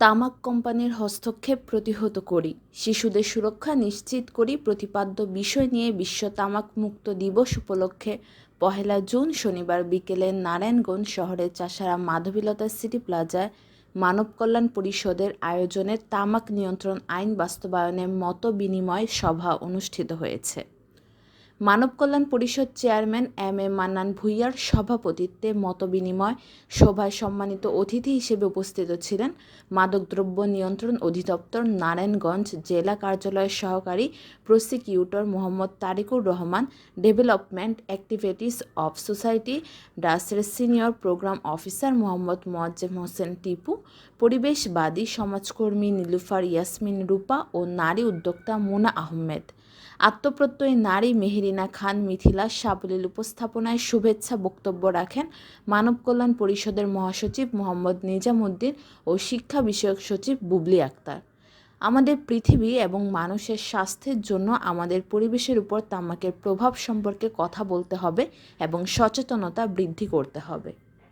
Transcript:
তামাক কোম্পানির হস্তক্ষেপ প্রতিহত করি। শিশুদের সুরক্ষা নিশ্চিত করি। প্রতিপাদ্য বিষয় নিয়ে বিশ্ব তামাক মুক্ত দিবস উপলক্ষে পহেলা জুন শনিবার বিকেলে নারায়ণগঞ্জ শহরের চাষারা মাধবীলতা সিটি প্লাজায় মানব কল্যাণ পরিষদের আয়োজনে তামাক নিয়ন্ত্রণ আইন বাস্তবায়নে মত বিনিময় সভা অনুষ্ঠিত হয়েছে। Manab Kalyan Parishad chairman M A Mannan ভূঁইয়ার সভাপতিত্বে মতবিনিময় সভায় সম্মানিত অতিথি হিসেবে উপস্থিত ছিলেন মাদকদ্রব্য নিয়ন্ত্রণ অধিদপ্তর নারায়ণগঞ্জ জেলা কার্যালয়ের সহকারী prosecutor Mohammad Tarikur Rahman, development activities of society ডাসের senior programme officer Mohammad Moazzem Hossain Tipu, পরিবেশবাদী সমাজকর্মী নীলুফার ইয়াসমিন রূপা ও নারী উদ্যোক্তা মোনা আহমেদ। আত্মপ্রত্যয়ী নারী মেহেরিনা খান মিথিলা সাবলীল উপস্থাপনায় শুভেচ্ছা বক্তব্য রাখেন মানব কল্যাণ পরিষদের মহাসচিব মোহাম্মদ নিজামুদ্দিন ও শিক্ষা বিষয়ক সচিব বুবলি আক্তার। আমাদের পৃথিবী এবং মানুষের স্বাস্থ্যের জন্য আমাদের পরিবেশের উপর তামাকের প্রভাব সম্পর্কে কথা বলতে হবে এবং সচেতনতা বৃদ্ধি করতে হবে।